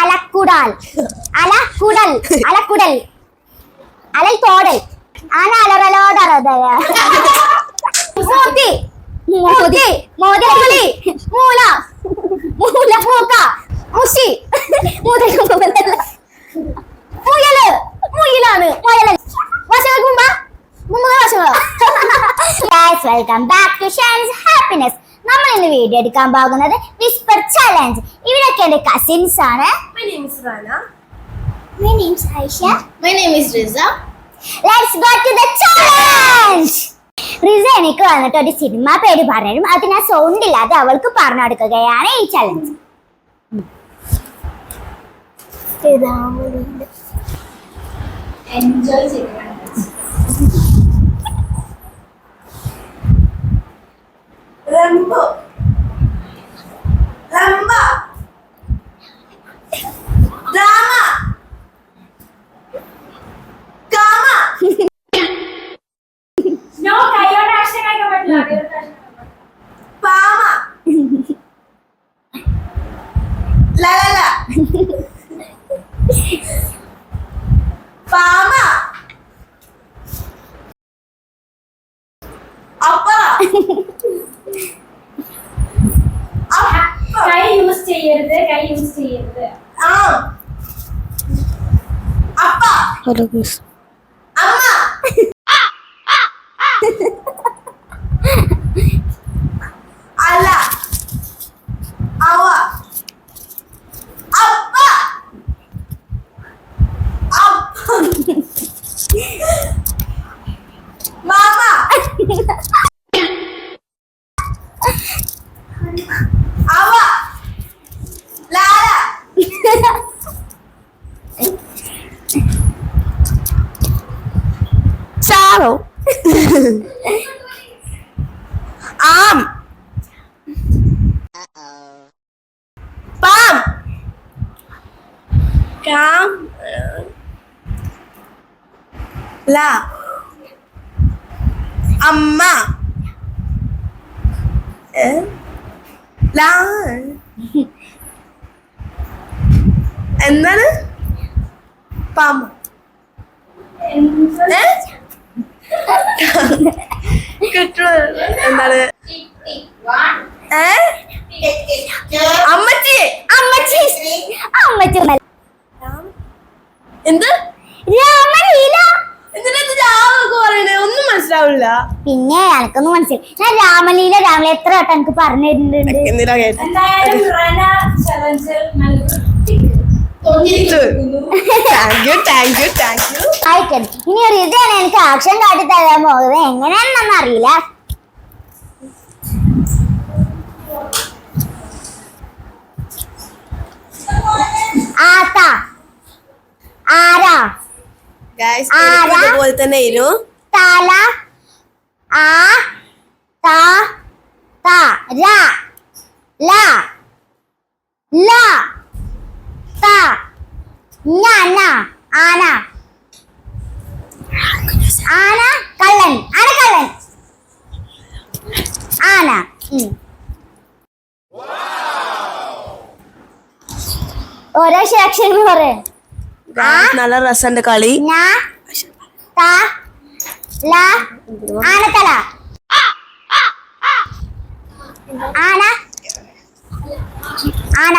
அலக்குடல். அலக்குடல். அலக்குடல். அலை தோடல் ஆன அலரலோதரதய மூதி மூதி மூதி புலி மூலா மூல மூக்கா guys welcome back to Shan's happiness നമ്മൾ ഇന്ന് വീഡിയോ എടുക്കാൻ പോകുന്നത് വിസ്പർ ചലഞ്ച് ഇവരൊക്കെ എന്റെ കസിൻസ് ആണ് My name is Rana. My name's Aisha. My name is Riza. Let's go to the challenge. റിസ എനിക്ക് വന്നിട്ട് ഒരു സിനിമ പേര് പറയും അതിന് ആ സൗണ്ട് ഇല്ലാതെ അവൾക്ക് പറഞ്ഞു കൊടുക്കുകയാണ് ഈ ചലഞ്ച് എൻജോയ് ചെയ്യുക rembuk. Rembuk drama. Kama ചെയ്യരുത് ആം പാം കാം ല അമ്മ? ലാ എന്താണ് പാമ്പ്? ഏ? കിട്ടുന്നത് എന്താണ് അമ്മച്ചി അമ്മച്ചി അമ്മച്ചി ഒന്നല്ല. എന്ത്? രാമലീല. ഒന്നും മനസ്സിലാവില്ല. പിന്നെ എനക്കൊന്നും മനസ്സിലായി ഞാൻ രാമലീല രാമലീല എത്ര വട്ടം എനിക്ക് പറഞ്ഞു തരുന്നുണ്ട്. Thank you thank you thank you ആയിട്ടുണ്ട് ഇനി ഒരു ഇതാണ് എനിക്ക് ആക്ഷൻ കാട്ടി തരാൻ പോകുന്നത് എങ്ങനെയാണെന്നൊന്നും അറിയില്ല. ആത്ത. ആരാ? ഗായ്സ് ആരാ? ഇതുപോലെ തന്നെ ഇരു. തല. ആ ത ത ര ല ല ത ഞ ന ആന. ആന കള്ളൻ. ആന കള്ളൻ. ആന. ഓരോ അക്ഷരങ്ങൾ പറയും. നല്ല രസന്റെ കളി. ആനത്തല. ആന ആന.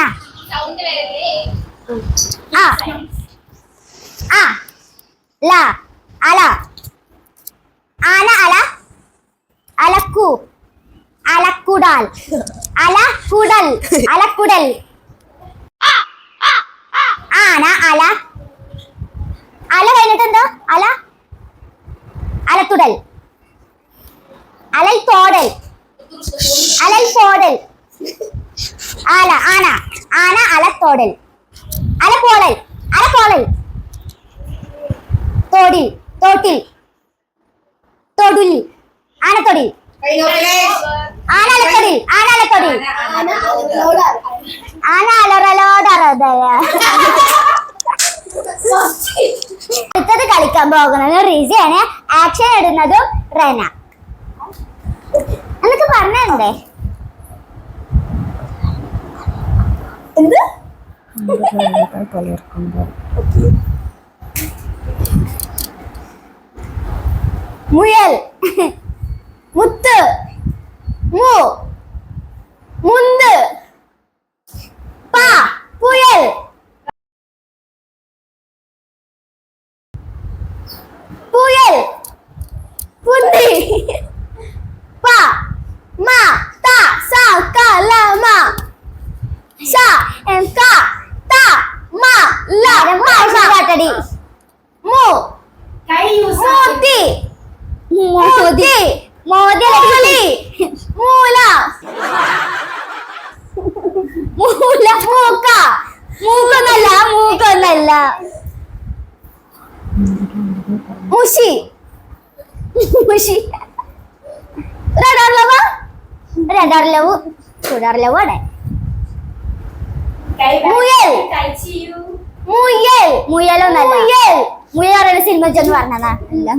ആ. ആ ല. അല ആന അല അലക്കു അലക്കുടാൽ അലക്കുടൽ അലക്കുടൽ ആന അല അല കഴിഞ്ഞിട്ട് എന്തോ അല അലത്തുടൽ അലൽ തോടൽ അലൽ തോടൽ ആല ആന ആന അലത്തോടൽ അലപ്പോടൽ അലപ്പോടൽ തോടിൽ തോട്ടിൽ തൊടിൽ ആനത്തൊടിൽ ആനാലത്തൊടിൽ ആനാലത്തൊടിൽ ആന അലറലോടറതയ അടുത്തത് കളിക്കാൻ പോകുന്നത് റിസിയാണ് ആക്ഷൻ ഇടുന്നതും റെന എന്നൊക്കെ പറഞ്ഞേ എന്ത് മുയൽ മുത്ത് മു മുന്ത് പാ പുയൽ പുയൽ പുന്തി പാ മാ താ സാ കാ ല മാ ഷാ കാ താ മാ ല മാ കാട്ടടി മു കൈ യൂസ് മോത്തി മോതി മോതി കളി മൂല മൂല മൂക്ക മൂക്കൊന്നല്ല മൂക്കൊന്നല്ല മുഷി മുഷി റഡാർ ലവ റഡാർ ലവ് ചൂടാർ ലവ് ആണ് മുയൽ. മുയൽ. മുയലൊന്നല്ല. മുയൽ. മുയൽ പറയുന്ന സിനിമ ചെന്ന് പറഞ്ഞതാ അല്ല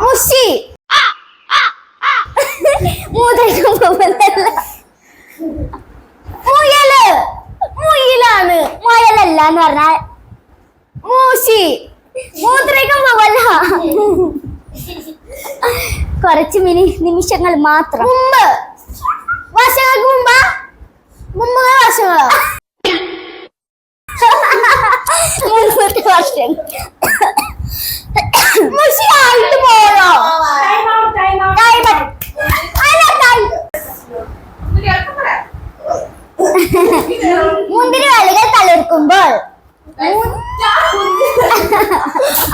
മുഷി. മൂത്രയ്ക്കും പോകുന്നതല്ല മുയൽ. മുയിലാണ്. മുയലല്ല എന്ന് പറഞ്ഞാൽ മൂശി മൂത്രയ്ക്കും പോവല്ല കുറച്ച് മിനി നിമിഷങ്ങൾ മാത്രം. മുമ്പ്. വർഷങ്ങൾക്ക് മുമ്പ്? മുമ്പ് വർഷങ്ങളോ? വർഷം മുഷിയായിട്ട് പോയോ time out time out Time out. അല്ല, time. മുന്തിരി വള്ളികൾ തളിർക്കുമ്പോൾ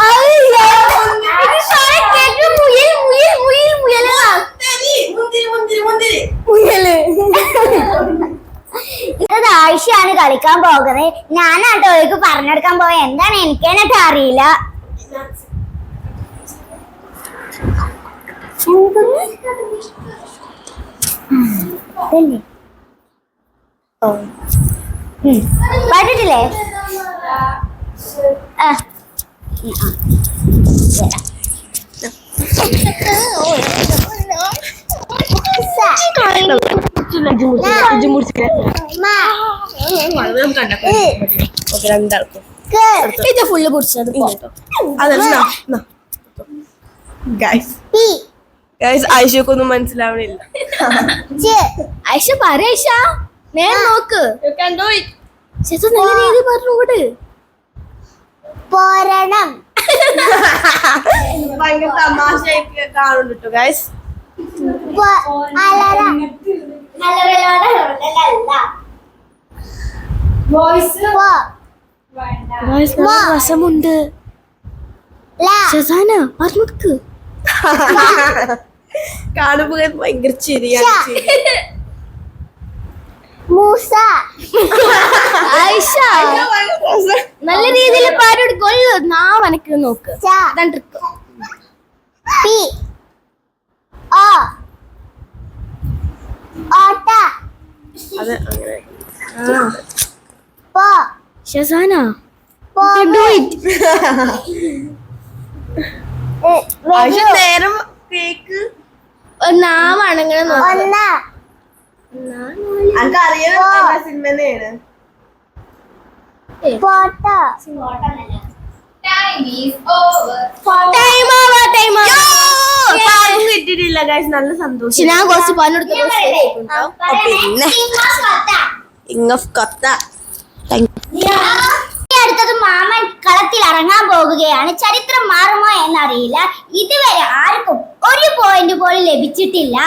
അയ്യോ, ഇത് sorry, കേക്ക് മുയൽ മുയൽ മുയൽ മുയലാ മുയൽ ഇത് കളിക്കാൻ പോകുന്നത്? ഞാനാട്ടോ അവർക്ക് പറഞ്ഞെടുക്കാൻ പോയ. എന്താണ് എനിക്ക് എന്നിട്ട് അറിയില്ല. പാട്ടിട്ടില്ലേ ഓക്കെ രണ്ടാൾക്കും. ഇത് ഫുള്ള് പൊടിച്ചത് അതല്ല ഗൈസ് ഗൈസ് ആയിഷക്കൊന്നും മനസ്സിലാവണില്ല. ഐഷ പറ ഐഷ നേ നോക്ക്. നല്ല രീതി പറഞ്ഞുകൂട് പോരണം. ഭയങ്കര തമാശയൊക്കെ കാണുന്നുണ്ട് ഗൈസ് വോയിസ് വേണ്ട. രസമുണ്ട്. ഷസാന പറഞ്ഞുകൊടുക്ക് കാണുമ്പോൾ ഭയങ്കര ചിരിയാണ് ചിരി. മൂസ. ഐഷ. നല്ല രീതിയിൽ പാടെടുക്കൊള്ളു നാ മനക്ക് നോക്ക്. പി. ഓ അത് അങ്ങനെ. പോ. ഷസാന? നേരം കേക്ക്. നാവാണങ്ങനെ അനക്ക് അറിയാൻ സിനിമ തന്നെയാണ്. Photo time is over time ആവാ ടൈം ആർക്കും കിട്ടിയിട്ടില്ല ഗൈസ് നല്ല സന്തോഷം. ഞാൻ കുറച്ച് പണിയെടുത്തു പിന്നെ ഇങ്ങഫ് കൊത്ത ഈ അടുത്തത് മാമൻ കളത്തിൽ ഇറങ്ങാൻ പോകുകയാണ്. ചരിത്രം മാറുമോ എന്നറിയില്ല. ഇതുവരെ ആർക്കും ഒരു പോയിന്റ് പോലും ലഭിച്ചിട്ടില്ല.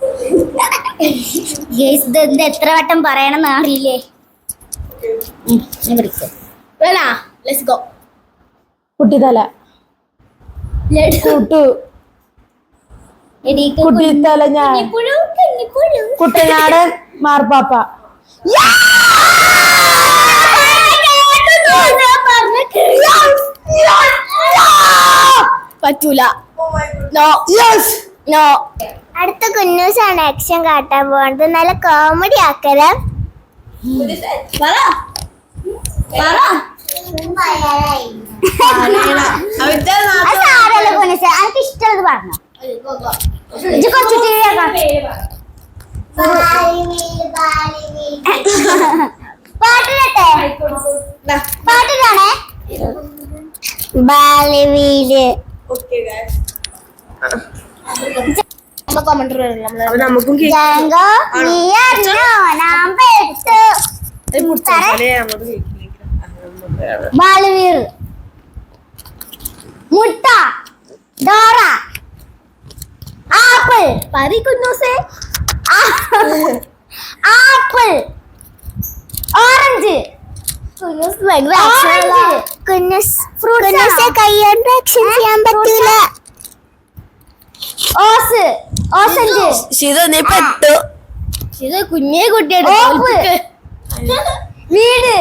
Guys, ഇത് എത്ര വട്ടം പറയണം അറിയില്ലേ? ലെറ്റ്സ് ഗോ കുട്ടിത്തല കുട്ടു കുട്ടിത്തല ഞാൻ. കുട്ടനാടൻ മാർപ്പാപ്പ. പറ്റൂല. നോ യെസ് നോ അടുത്ത കുന്നൂസാണ് ആക്ഷൻ കാട്ടാൻ പോകുന്നത് നല്ല കോമഡി ആക്കൽ. പാട്ടിലാണേ കുന്നൂസ് എനിക്ക് ഇഷ്ടമുള്ളത് അപ്പൊ നമുക്കും മുട്ട. ഡോറ. ആപ്പിൾ. പതി കുന്നൂസേ ആപ്പിൾ. ഓറഞ്ച്. കുന്നൂസ് കൈകൊണ്ട് ആക്ഷൻ ചെയ്യാൻ പറ്റൂല. ഓസ് ഓസഞ്ച് ശിത നീ പെട്ടു ഇത് കുഞ്ഞേ കുട്ടിയാണ് വീട്.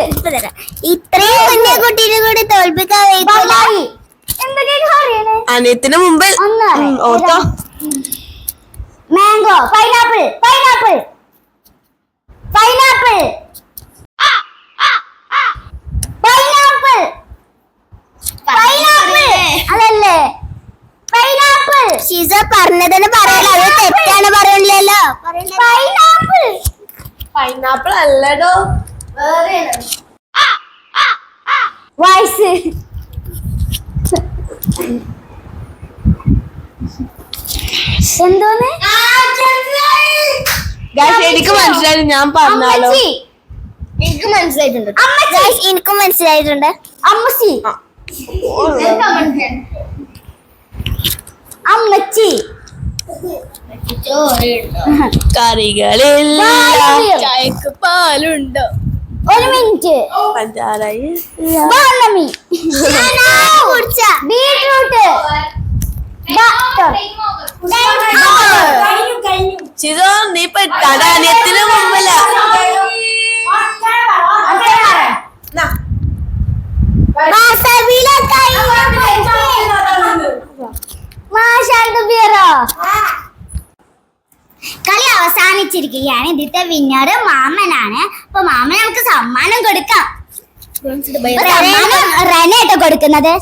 ഇത്രയും കുഞ്ഞേ കുട്ടീനെ കൂടി തോൽപ്പിക്കാൻ അനിയത്തിന് മുമ്പിൽ ortho. Mango pineapple pineapple. Pineapple pineapple അതല്ലേ പൈനാപ്പിൾ ഷിസ പറഞ്ഞതെന്ന് പറയല അത് തെറ്റാണ് പറയണില്ലല്ലോ. പൈനാപ്പിൾ പൈനാപ്പിൾ അല്ലടോ. വയസ്സ്. എന്തോന്ന്? എനിക്ക് മനസ്സിലായി ഞാൻ പറഞ്ഞാലോ? എനിക്ക് മനസ്സിലായിട്ടുണ്ട്. എനിക്കും എനിക്ക് മനസ്സിലായിട്ടുണ്ട്. അമ്മച്ചി. അമ്മച്ചി. കറികളിൽ. ചായക്ക് പാലുണ്ടോ? ഒരു മിനിറ്റ്. പഞ്ചാരയിൽ ബാലമി ബീട്രൂട്ട്. ചിതോ നീ പെട്ടാണ് അനിയത്തിന് മുമ്പില കളി അവസാനിച്ചിരിക്കുകയാണ് ഇതിന്റെ വിന്നർ മാമനാണ് അപ്പൊ മാമൻ നമുക്ക് സമ്മാനം കൊടുക്കാം സമ്മാനം റനേട്ടോ കൊടുക്കുന്നത്